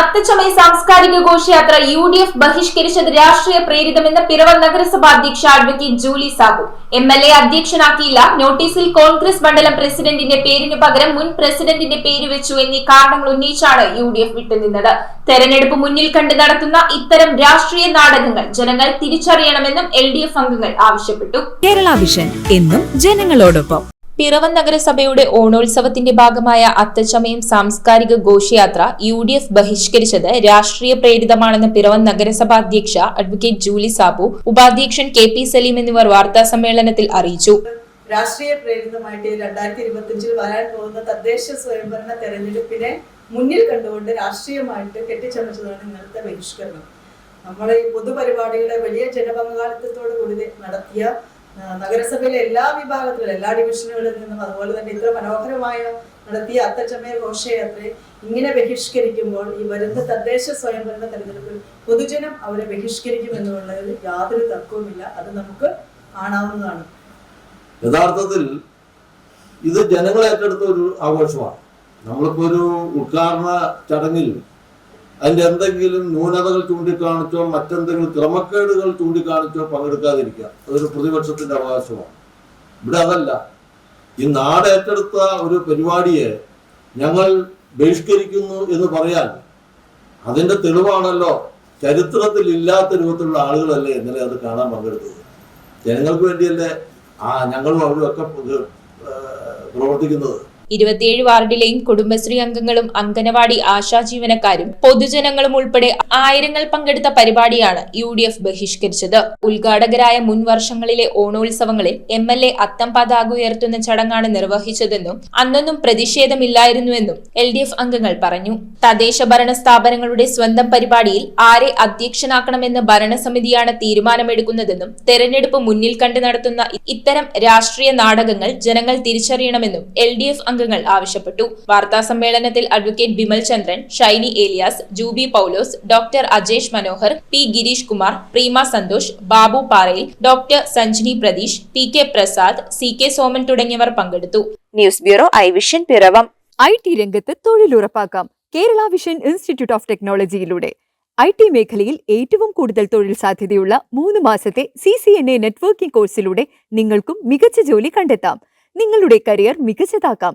അത്തച്ചമയ സാംസ്കാരിക ഘോഷയാത്ര U D F ബഹിഷ്കരിച്ചത് രാഷ്ട്രീയ പ്രേരിതമെന്ന് പിറവം നഗരസഭ അധ്യക്ഷ advocate Juli Sabu M L A അധ്യക്ഷനാക്കിയില്ല. നോട്ടീസിൽ കോൺഗ്രസ് മണ്ഡലം പ്രസിഡന്റിന്റെ പേരിനു പകരം മുൻ പ്രസിഡന്റിന്റെ പേര് വെച്ചു എന്നീ കാരണങ്ങൾ ഉന്നയിച്ചാണ് യു ഡി എഫ് വിട്ടുനിന്നത്. തെരഞ്ഞെടുപ്പ് മുന്നിൽ കണ്ട് നടത്തുന്ന ഇത്തരം രാഷ്ട്രീയ നാടകങ്ങൾ ജനങ്ങൾ തിരിച്ചറിയണമെന്നും എൽ ഡി എഫ് അംഗങ്ങൾ ആവശ്യപ്പെട്ടു. കേരള വിഷൻ എന്നും ജനങ്ങളോടൊപ്പം. പിറവം നഗരസഭയുടെ ഓണോത്സവത്തിന്റെ ഭാഗമായ അത്തച്ചമയം സാംസ്കാരിക ഘോഷയാത്ര യു ഡി എഫ് ബഹിഷ്കരിച്ചത് രാഷ്ട്രീയ പ്രേരിതമാണെന്ന് പിറവം നഗരസഭാ അധ്യക്ഷ അഡ്വക്കേറ്റ് ജൂലി സാബു ഉപാധ്യക്ഷൻ കെ പി സലീം എന്നിവർ വാർത്താ സമ്മേളനത്തിൽ അറിയിച്ചു. രാഷ്ട്രീയ പ്രേരിതമായിട്ട് രണ്ടായിരത്തി ഇരുപത്തിയഞ്ചിൽ വരാൻ പോകുന്ന തദ്ദേശ സ്വയംഭരണ തെരഞ്ഞെടുപ്പിനെ മുന്നിൽ കണ്ടുകൊണ്ട് രാഷ്ട്രീയമായിട്ട് കെട്ടിച്ചമച്ചതാണ് ഇന്നത്തെ ബഹിഷ്കരണം. നമ്മൾ ഈ പൊതുപരിപാടികളെ വലിയ ജനപങ്കാളിത്തത്തോടു കൂടി നടത്തിയ നഗരസഭയിലെ എല്ലാ വിഭാഗത്തിലും എല്ലാ ഡിവിഷനുകളിൽ നിന്നും അതുപോലെ തന്നെ ഇത്ര മനോഹരമായ നടത്തിയ അത്തച്ചമയ ഘോഷയാത്രയെ ഇങ്ങനെ ബഹിഷ്കരിക്കുമ്പോൾ ഈ വരുന്ന തദ്ദേശ സ്വയംഭരണ തെരഞ്ഞെടുപ്പിൽ പൊതുജനം അവരെ ബഹിഷ്കരിക്കും എന്നുള്ളതിൽ യാതൊരു തർക്കവുമില്ല. അത് നമുക്ക് കാണാവുന്നതാണ്. യഥാർത്ഥത്തിൽ ഇത് ജനങ്ങളെ ഏറ്റെടുത്ത ഒരു ആഘോഷമാണ്. നമ്മളിപ്പോ ഒരു ഉദ്ഘാടന ചടങ്ങിൽ അതിന്റെ എന്തെങ്കിലും ന്യൂനതകൾ ചൂണ്ടിക്കാണിച്ചോ മറ്റെന്തെങ്കിലും ക്രമക്കേടുകൾ ചൂണ്ടിക്കാണിച്ചോ പങ്കെടുക്കാതിരിക്കുക. അതൊരു പ്രതിപക്ഷത്തിന്റെ അവകാശമാണ്. ഇവിടെ അതല്ല. ഈ നാട് ഏറ്റെടുത്ത ഒരു പരിപാടിയെ ഞങ്ങൾ ബഹിഷ്കരിക്കുന്നു എന്ന് പറയാൻ അതിന്റെ തെളിവാണല്ലോ. ചരിത്രത്തിൽ ഇല്ലാത്ത രൂപത്തിലുള്ള ആളുകളല്ലേ ഇന്നലെ അത് കാണാൻ പങ്കെടുത്തത്. ജനങ്ങൾക്ക് വേണ്ടിയല്ലേ ആ ഞങ്ങളും അവരും ഒക്കെ പ്രവർത്തിക്കുന്നത്. ഇരുപത്തിയേഴ് വാർഡിലെയും കുടുംബശ്രീ അംഗങ്ങളും അംഗനവാടി ആശാ ജീവനക്കാരും പൊതുജനങ്ങളും ഉൾപ്പെടെ ആയിരങ്ങൾ പങ്കെടുത്ത പരിപാടിയാണ് യു ഡി എഫ് ബഹിഷ്കരിച്ചത്. ഉദ്ഘാടകരായ മുൻ വർഷങ്ങളിലെ ഓണോത്സവങ്ങളിൽ എം എൽ എ അത്തം പതാക ഉയർത്തുന്ന ചടങ്ങാണ് നിർവഹിച്ചതെന്നും അന്നൊന്നും പ്രതിഷേധമില്ലായിരുന്നുവെന്നും എൽ ഡി എഫ് അംഗങ്ങൾ പറഞ്ഞു. തദ്ദേശ ഭരണ സ്ഥാപനങ്ങളുടെ സ്വന്തം പരിപാടിയിൽ ആരെ അധ്യക്ഷനാക്കണമെന്ന് ഭരണസമിതിയാണ് തീരുമാനമെടുക്കുന്നതെന്നും തെരഞ്ഞെടുപ്പ് മുന്നിൽ കണ്ട് നടത്തുന്ന ഇത്തരം രാഷ്ട്രീയ നാടകങ്ങൾ ജനങ്ങൾ തിരിച്ചറിയണമെന്നും എൽ ഡി എഫ് അംഗങ്ങൾ ആവശ്യപ്പെട്ടു. വാർത്താ സമ്മേളനത്തിൽ advocate Bimal Chandran Shiny Elias Jubi Paulose doctor Ajesh Manohar P Girish Kumar Preema Santhosh Babu Parayil doctor Sanjini Pratheesh P K Prasad C K Soman തുടങ്ങിയവർ പങ്കെടുത്തു. News bureau I vision Piravam. I T രംഗത്ത് തൊഴിലുറപ്പാക്കാം. Kerala vision institute of ടെക്നോളജിയിലൂടെ. I T മേഖലയിൽ ഏറ്റവും കൂടുതൽ തൊഴിൽ സാധ്യതയുള്ള മൂന്ന് മാസത്തെ C C N A networking കോഴ്സിലൂടെ നിങ്ങൾക്കും മികച്ച ജോലി കണ്ടെത്താം. നിങ്ങളുടെ കരിയർ മികച്ചതാക്കാം.